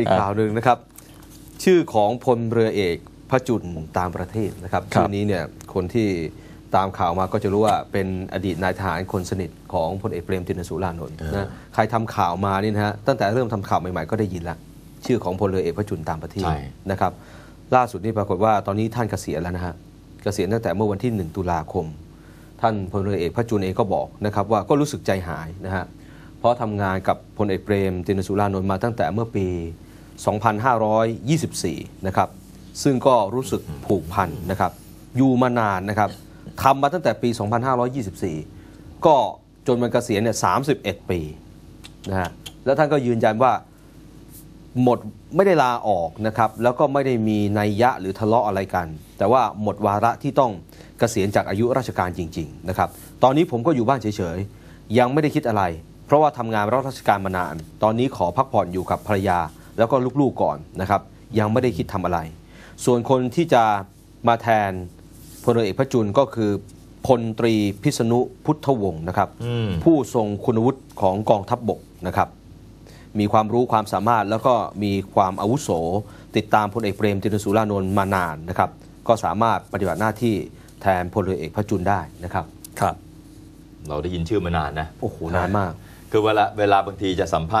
อีกข่าวหนึ่งนะครับ ชื่อของพลเรือเอกพระจุลตามประเทศนะครับครับชื่อนี้เนี่ยคนที่ตามข่าวมาก็จะรู้ว่าเป็นอดีตนายทหารคนสนิทของพลเอกเปรมตินสุรานนท์นะใครทำข่าวมานี่นะฮะตั้งแต่เริ่มทำข่าวใหม่ๆก็ได้ยินละชื่อของพลเรือเอกพระจุลตามประเทศใช่นะครับล่าสุดนี่ปรากฏว่าตอนนี้ท่านเกษียณแล้วนะฮะเกษียณตั้งแต่เมื่อวันที่ 1 ตุลาคม ท่านพลเรือเอกพระจุลเองก็บอกนะครับว่าก็รู้สึกใจหายนะฮะ เพราะทำงานกับพลเอกเปรม ตินสุรานนท์มาตั้งแต่เมื่อปี 2524 นะครับ ซึ่งก็รู้สึกผูกพันนะครับ อยู่มานานนะครับทำมาตั้งแต่ปี 2524 ก็จนมันเกษียณเนี่ย 31 ปีนะฮะ แล้วท่านก็ยืนยันว่าหมดไม่ได้ลาออกนะครับ แล้วก็ไม่ได้มีนัยยะหรือทะเลาะอะไรกัน แต่ว่าหมดวาระที่ต้องเกษียณจากอายุราชการจริง ๆ นะครับ ตอนนี้ผมก็อยู่บ้านเฉยๆ ยังไม่ได้คิดอะไร เพราะว่าทำงานรับราชการมานาน ตอนนี้ขอพักผ่อนอยู่กับภรรยาแล้วก็ลูกๆก่อนนะครับ ยังไม่ได้คิดทำอะไร ส่วนคนที่จะมาแทนพลเรือเอกพระจุลก็คือพลตรีพิษณุพุทธวงศ์นะครับอืมผู้ทรงคุณวุฒิของกองทัพบบกนะครับ มีความรู้ความสามารถแล้วก็มีความอาวุโส ติดตามพลเอกเปรมตินสุรานนท์มานานนะครับ ก็สามารถปฏิบัติหน้าที่แทนพลเรือเอกพระจุลได้นะครับ ครับ เราได้ยินชื่อมานานนะ โอ้โห นานมาก คือเวลาเวลาบางทีจะสัมภาษณ์